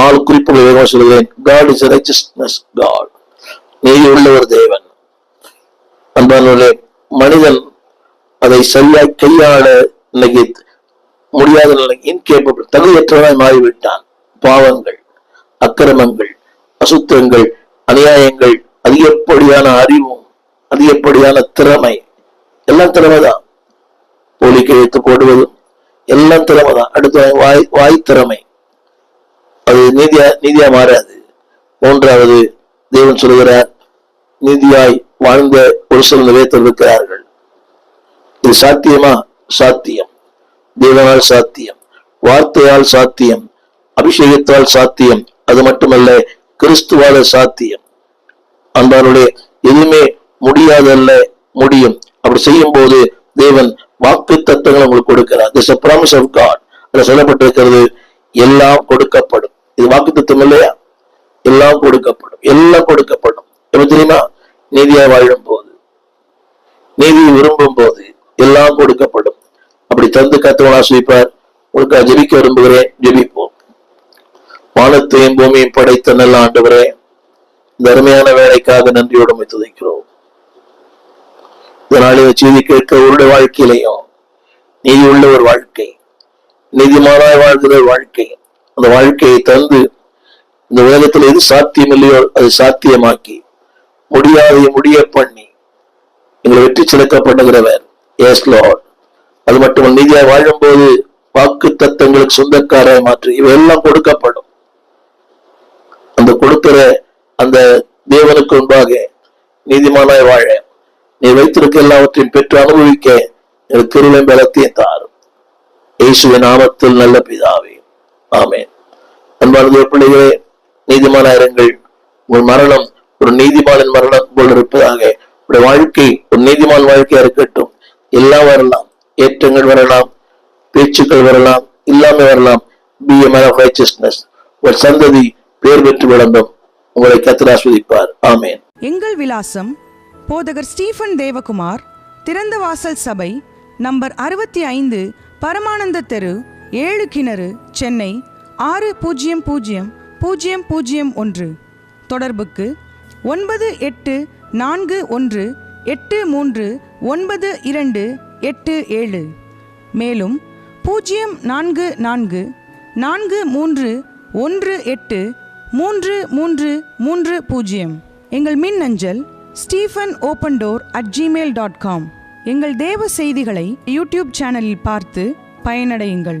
நாலு குறிப்புகள் வேகமாக சொல்கிறேன் காட் இஸ் ரைச்சஸ்னஸ் காட் நீதி உள்ள ஒரு தேவன். அன்பானவர்களே மனிதன் அதை சரியாய் கையாள இன்னைக்கு முடியாத நிலை இன்கேப்பபிள் தகுதியற்றவனாய் மாறிவிட்டான். பாவங்கள் அக்கிரமங்கள் அசுத்தங்கள் அநியாயங்கள் அதிகப்படியான அறிவும் அதிகப்படியான திறமை எல்லாம் திறமைதான். போலி கழுத்து போடுவதும் எல்லாம் திறமைதான். அடுத்து வாய் வாய் திறமை. அது நீதியா நீதியா மாறாது. மூன்றாவது தேவன் சொல்கிறார் நீதியாய் வாழ்ந்த ஒரு சில நிலையத்தில் இருக்கிறார்கள். இது சாத்தியமா? சாத்தியம். தேவனால் சாத்தியம். வார்த்தையால் சாத்தியம். அபிஷேகத்தால் சாத்தியம். அது மட்டுமல்ல கிறிஸ்துவால சாத்தியம். அன்பாருடைய எதுவுமே முடியாதல்ல முடியும். அப்படி செய்யும் போது தேவன் வாக்கு தத்துவங்களை உங்களுக்கு கொடுக்கிறார். திஸ் ப்ராமிஸ் ஆஃப் காட் அதில் சொல்லப்பட்டிருக்கிறது எல்லாம் கொடுக்கப்படும். இது வாக்கு தத்துவம் இல்லையா? எல்லாம் கொடுக்கப்படும். எல்லாம் கொடுக்கப்படும். எப்ப தெரியுமா? நீதியா வாழும் போது நீதியை விரும்பும் போது எல்லாம் கொடுக்கப்படும். அப்படி தந்து கத்தவன் ஆசிரிப்பார் உங்களுக்கு ஜெபிக்க விரும்புகிறேன் ஜெபிப்போம். வானத்தையும் பூமியும் படைத்த நல்ல ஆண்டவரே இந்த அருமையான வேலைக்காக நன்றியோடு துதைக்கிறோம். துதிக்கிறோம் இதனாலே செய்தி கேட்க உள்ள வாழ்க்கையிலையும் நீதி உள்ள ஒரு வாழ்க்கை நீதிமானாய் வாழ்கிற ஒரு வாழ்க்கை அந்த வாழ்க்கையை தந்து இந்த உலகத்தில் எது சாத்தியம் இல்லையோ அது சாத்தியமாக்கி முடியாதை முடிய பண்ணி எங்களை வெற்றி சிறக்கப்படுகிறவர் எஸ் லார்ட். அது மட்டும் நீதியாக வாழும்போது வாக்கு தத்தங்களுக்கு சொந்தக்காராய் மாற்றி இவையெல்லாம் கொடுக்கப்படும். அந்த கொடுக்கிற அந்த தேவனுக்கு முன்பாக நீதிமானாய் வாழ நீ வைத்திருக்க எல்லாவற்றையும் பெற்று அனுபவிக்க எனக்கு திருவிழம் பலத்தையும் தாரும். இயேசுவின் நாமத்தில் நல்ல பிதாவே. ஆமென். அன்பானது பிள்ளைகளே நீதிமானாயிருங்கள். உங்கள் மரணம் ஒரு நீதிமானின் மரணம் போல் இருப்பதாக. உடைய வாழ்க்கை ஒரு நீதிமான் வாழ்க்கையா இருக்கட்டும். எல்லாம் வரலாம். ஏற்றங்கள் வரலாம். பேச்சுக்கள் வரலாம். இல்லாமல் வரலாம். Be a man of richness ஒரு சந்ததி பேர் பெற்று விளம்பம் உங்களை கத்திராஸ்வதிப்பார் ஆமேன். எங்கள் விலாசம் போதகர் ஸ்டீஃபன் தேவகுமார் திறந்த வாசல் சபை நம்பர் அறுபத்தி ஐந்து பரமானந்த தெரு ஏழு கிணறு சென்னை ஆறு பூஜ்ஜியம் பூஜ்ஜியம் பூஜ்ஜியம் பூஜ்ஜியம் ஒன்று. தொடர்புக்கு ஒன்பது எட்டு நான்கு ஒன்று எட்டு மூன்று ஒன்பது இரண்டு எட்டு ஏழு. மேலும் பூஜ்ஜியம் நான்கு நான்கு நான்கு மூன்று ஒன்று எட்டு மூன்று மூன்று மூன்று பூஜ்ஜியம் எங்கள் மின் அஞ்சல் Stephen open door at Gmail dot com எங்கள் தேவ செய்திகளை யூடியூப் சேனலில் பார்த்து பயனடையுங்கள்.